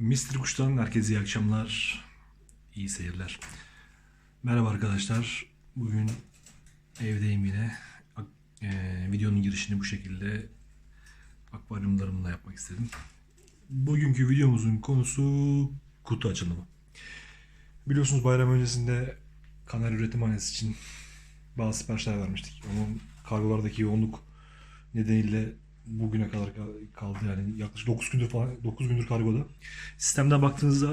Mr. Kuş'tan herkese iyi akşamlar, iyi seyirler. Merhaba arkadaşlar, bugün evdeyim yine. Eee, videonun girişini bu şekilde akvaryumlarımla yapmak istedim. Bugünkü videomuzun konusu kutu açılımı. Biliyorsunuz bayram öncesinde kanal üretimhanesi için bazı siparişler vermiştik. Ama kargolardaki yoğunluk nedeniyle bugüne kadar kal- kaldı yani yaklaşık 9 gündür falan 9 gündür kargoda. Sistemden baktığınızda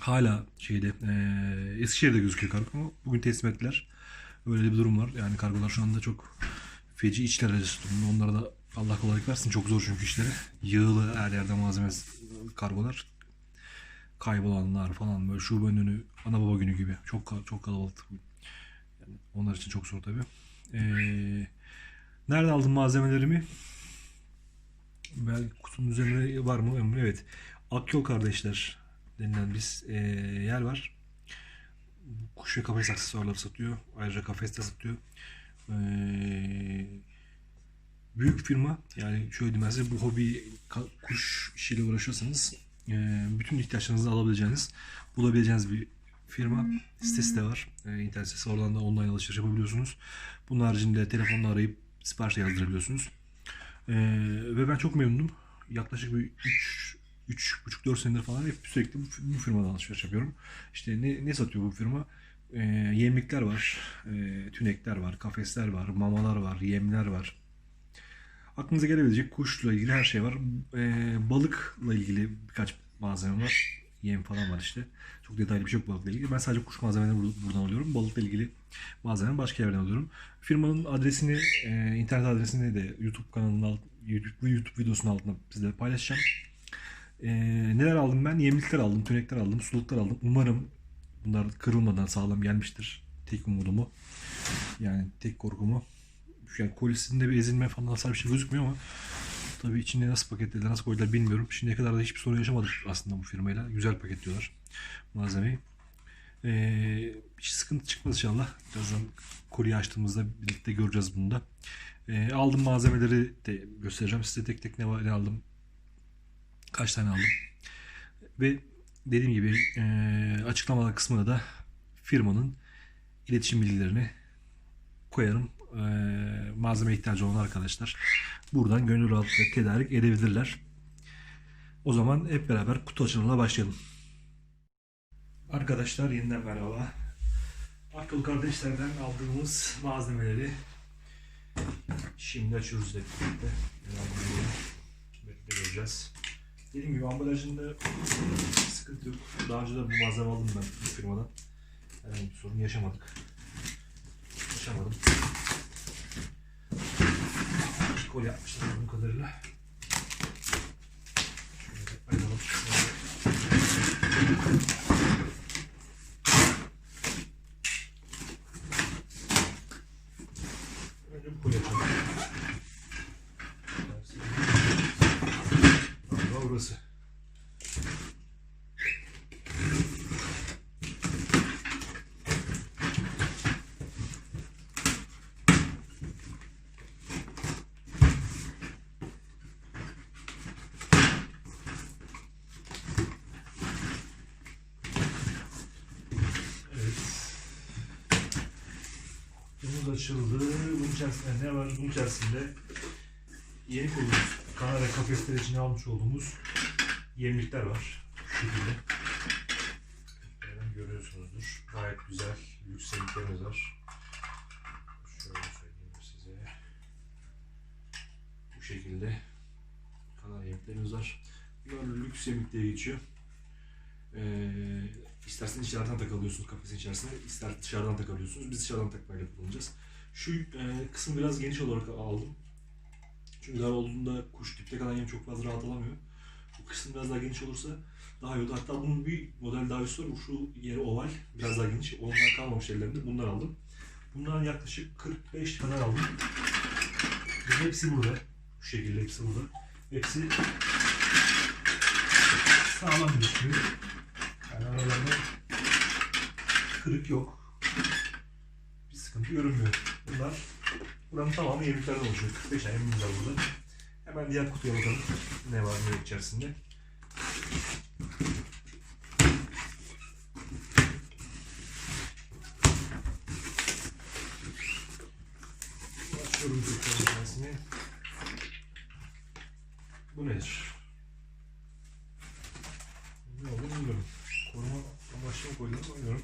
hala şeyde eee Eskişehir'de gözüküyor kargo ama bugün teslim ettiler. Öyle bir durum var. Yani kargolar şu anda çok feci içler acısı durumda. Onlara da Allah kolaylık versin. Çok zor çünkü işleri. Yığılı her yerde malzeme kargolar. Kaybolanlar falan böyle şubenin önü ana baba günü gibi. Çok çok kalabalık. Yani onlar için çok zor tabii. Eee nereden aldım malzemelerimi? Belki kutunun üzerinde var mı? Emre? Evet. Akyol kardeşler denilen bir e, yer var. Kuş ve kafes aksesuarları satıyor. Ayrıca kafes de satıyor. E, büyük firma. Yani şöyle diyeyim bu hobi kuş işiyle uğraşıyorsanız e, bütün ihtiyaçlarınızı alabileceğiniz, bulabileceğiniz bir firma. Sitesi de var. E, internet sitesi. Oradan da online alışveriş yapabiliyorsunuz. Bunun haricinde telefonla arayıp sipariş yazdırabiliyorsunuz. Ee, ve ben çok memnunum. Yaklaşık bir 3 3,5-4 senedir falan hep sürekli bu, bu firmadan alışveriş yapıyorum. İşte ne, ne satıyor bu firma? Ee, yemlikler var, e, tünekler var, kafesler var, mamalar var, yemler var. Aklınıza gelebilecek kuşla ilgili her şey var. Ee, balıkla ilgili birkaç malzeme var. Yem falan var işte. Çok detaylı bir şey yok balıkla ilgili. Ben sadece kuş malzemeleri bur- buradan alıyorum. Balıkla ilgili malzeme başka yerden alıyorum. Firmanın adresini, e, internet adresini de YouTube kanalının alt, YouTube, YouTube videosunun altına sizlerle paylaşacağım. E, neler aldım ben? Yemlikler aldım, tünekler aldım, suluklar aldım. Umarım bunlar kırılmadan sağlam gelmiştir. Tek umudumu. Yani tek korkumu. Yani kolisinde bir ezilme falan hasar bir şey gözükmüyor ama tabii içinde nasıl paketlediler, nasıl koydular bilmiyorum. Şimdiye kadar da hiçbir sorun yaşamadık aslında bu firmayla. Güzel paketliyorlar malzemeyi. Ee, hiç sıkıntı çıkmaz inşallah. Birazdan kolyeyi açtığımızda birlikte göreceğiz bunu da. Ee, aldığım malzemeleri de göstereceğim size tek tek ne, var, ne aldım. Kaç tane aldım. Ve dediğim gibi e, açıklamalar kısmına da firmanın iletişim bilgilerini koyarım. E, malzeme ihtiyacı olan arkadaşlar buradan gönül rahatlıkla tedarik edebilirler. O zaman hep beraber kutu açılımına başlayalım. Arkadaşlar yeniden merhaba. Akıl kardeşlerden aldığımız malzemeleri şimdi açıyoruz hep birlikte. Göreceğiz. Dediğim gibi ambalajında sıkıntı yok. Daha önce de bu malzeme aldım ben bu firmadan. Herhangi bir sorun yaşamadık. Yaşamadım. Kol yapmışlar bu kadarıyla. Şöyle ayıralım. Önce bu kol yapalım. Galiba burası. Evet. Kutumuz açıldı. Bunun içerisinde ne var? Bunun içerisinde yeni kurduğumuz kanal ve kafesler için almış olduğumuz yemlikler var. Şu şekilde. Hemen görüyorsunuzdur. Gayet güzel lüks yemliklerimiz var. Şöyle söyleyeyim size. Bu şekilde kanal yemliklerimiz var. Bunlar lüks yemlik geçiyor. Ee, isterseniz içeriden takılıyorsunuz kafesin içerisine, ister dışarıdan takılıyorsunuz. Biz dışarıdan takmayla kullanacağız. Şu e, kısım biraz geniş olarak aldım. Çünkü dar olduğunda kuş dipte kalan yem çok fazla rahat alamıyor. Bu kısım biraz daha geniş olursa daha iyi olur. Hatta bunun bir model daha üstü var. Şu yeri oval, biraz daha geniş. Ondan kalmamış ellerimde. Bunlar aldım. Bundan yaklaşık 45 kadar aldım. Ve hepsi burada. Bu şekilde hepsi burada. Hepsi sağlam gözüküyor. Aralarında kırık yok. Bir sıkıntı görünmüyor. Bunlar buranın tamamı yemliklerden oluşuyor. 45 tane yemimiz var burada. Hemen diğer kutuya bakalım. Ne var ne içerisinde. Açıyorum tekrar tanesini. Bu nedir? Ne oldu bilmiyorum. Koruma amaçlı mı koydum bilmiyorum.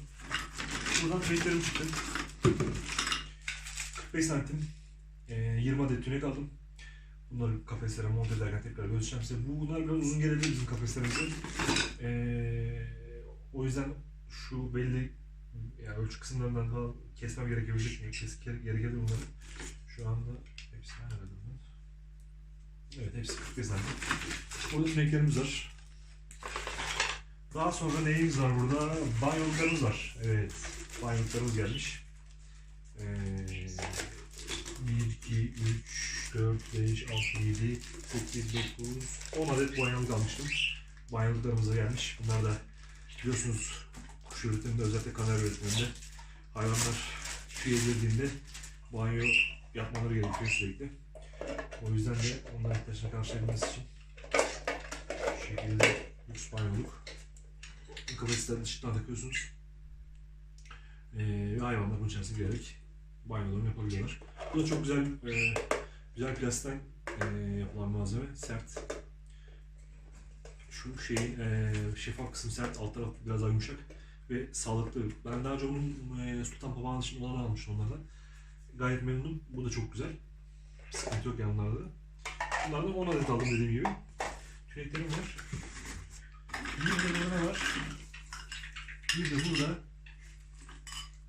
Buradan trade'lerim çıktı. 45 santim e, 20 adet tünek aldım. Bunları kafeslere monte ederken tekrar ölçeceğim size. Bu, bunlar biraz uzun gelebilir bizim kafeslerimize. E, o yüzden şu belli yani ölçü kısımlarından falan kesmem gerekebilecek. Çünkü kes, gerekebilir bunları. Şu anda hepsi nerede bunlar? Evet hepsi 45 santim. Burada tüneklerimiz var. Daha sonra neyimiz var burada? Banyoluklarımız var. Evet. Banyoluklarımız gelmiş. Ee, 1, 2, 3, 4, 5, 6, 7, 8, 9, 10 adet banyoluk almıştım. Banyoluklarımız da gelmiş. Bunlar da biliyorsunuz kuş üretiminde özellikle kanarya üretiminde hayvanlar tüye girdiğinde banyo yapmaları gerekiyor sürekli. O yüzden de onların ihtiyaçlarına karşılayabilmesi için şu şekilde lüks banyoluk kapasitelerini ışıktan takıyorsunuz. Ee, hayvanlar bunun içerisine girerek banyolarını yapabiliyorlar. Bu da çok güzel e, güzel plastikten e, yapılan malzeme. Sert. Şu şeyin e, şeffaf kısmı sert, alt taraf biraz daha yumuşak ve sağlıklı. Ben daha önce bunun e, su tutan papağanı için olanı almıştım onlardan. Gayet memnunum. Bu da çok güzel. Sıkıntı yok yani onlarda da. Bunlardan 10 adet aldım dediğim gibi. Tüneklerim var. Bir de burada ne var? Bir de burada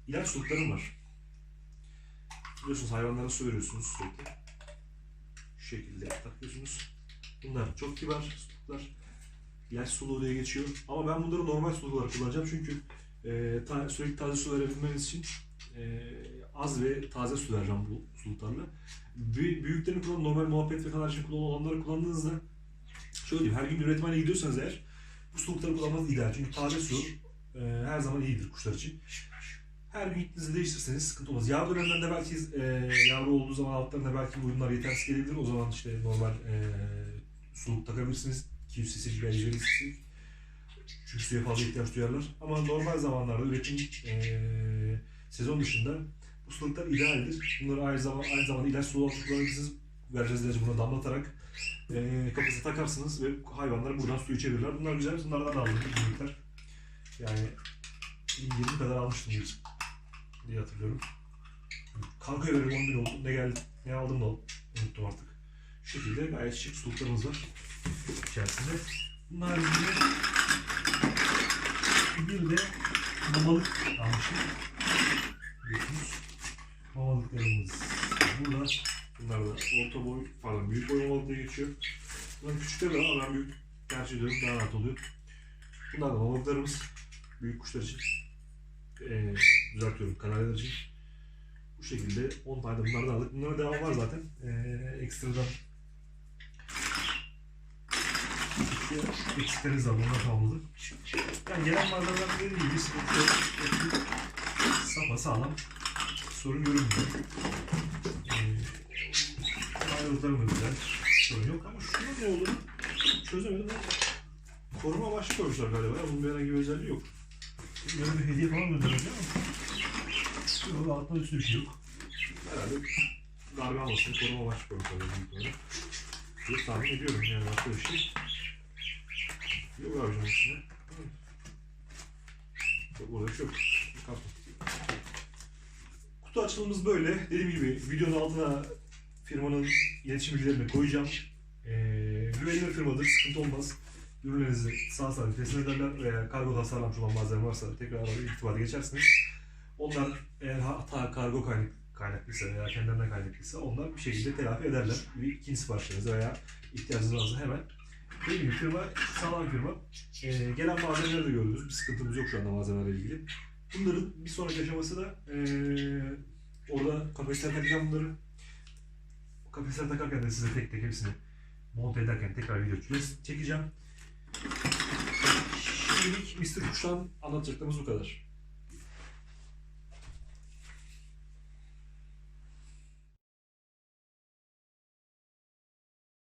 ilaç suluklarım var. Biliyorsunuz hayvanlara su veriyorsunuz sürekli. Şu şekilde takıyorsunuz. Bunlar çok kibar suluklar. İlaç suluğu diye geçiyor. Ama ben bunları normal suluk olarak kullanacağım çünkü e, ta- sürekli taze su verebilmeniz için e, az ve taze su vereceğim bu suluklarla. Büy- büyüklerini kullan, normal muhabbet ve kanal için kullanılan olanları kullandığınızda şöyle diyeyim, her gün üretmeye gidiyorsanız eğer bu sulukları kullanmanız ideal. Çünkü taze su e, her zaman iyidir kuşlar için. Her gün gittiğinizde değiştirseniz sıkıntı olmaz. Yavru dönemlerinde belki e, yavru olduğu zaman altlarında belki uyumlar yetersiz gelebilir. O zaman işte normal e, suluk takabilirsiniz. 200 cc veya 150 cc. Çünkü suya fazla ihtiyaç duyarlar. Ama normal zamanlarda üretim e, sezon dışında bu suluklar idealdir. Bunları aynı zamanda, aynı zamanda ilaç suluğu olarak kullanabilirsiniz. Vereceğiz ilacı buna damlatarak e, kafese takarsınız ve hayvanlar buradan su içebilirler. Bunlar güzel. Bunlardan da büyükler. Yani 20 kadar almıştım bir diye hatırlıyorum. Kanka 10 bin oldu. Ne geldi, ne aldım da unuttum artık. Şu şekilde gayet şık suluklarımız var içerisinde. Bunun haricinde bir de mamalık almışım. Biliyorsunuz. Mamalıklarımız burada. Bunlar da orta boy, pardon büyük boy mamalık diye geçiyor. De var ama ben büyük tercih ediyorum. Daha rahat oluyor. Bunlar da mamalıklarımız. Büyük kuşlar için. Ee, düzeltiyorum kanalyalar için. Bu şekilde 10 tane bunlardan aldık. Bunlara devam var zaten. Ee, ekstradan eksikleriniz var. Bunlar tamamladık. Yani gelen malzemeler dediğim gibi sıkıntı yok. Sapa sağlam. Sorun görünmüyor. Ayrıntılarım da güzel. Sorun yok ama şunun ne olduğunu çözemedim. Koruma başlığı koymuşlar galiba. ya. Bunun bir herhangi bir özelliği yok. Böyle bir hediye falan göndermiş ama Yok altında üstü bir şey yok. Herhalde darbe almasın, koruma başlığı koymuşlar büyük ihtimalle. Diye tahmin ediyorum yani başka bir şey. Yok abicim üstüne. Yok burada bir şey yok. Kapı. Kutu açılımımız böyle. Dediğim gibi videonun altına firmanın iletişim bilgilerini koyacağım. Ee, güvenilir firmadır, sıkıntı olmaz. Ürünlerinizi sağ salim teslim ederler veya kargo tasarlanmış olan malzeme varsa tekrar arayıp geçersiniz. Onlar eğer hata kargo kaynak, kaynaklıysa veya kendilerinden kaynaklıysa onlar bir şekilde telafi ederler. Bir ikinci siparişlerinize veya ihtiyacınız varsa hemen. Dediğim gibi firma sağlam firma. Ee, gelen malzemeleri de gördünüz. Bir sıkıntımız yok şu anda malzemelerle ilgili. Bunların bir sonraki aşaması da ee, orada kapasiteler takacağım bunları. O kapasiteler takarken de size tek tek hepsini monte ederken tekrar video çekeceğim. Şimdilik Mr. Kuş'tan anlatacaklarımız bu kadar.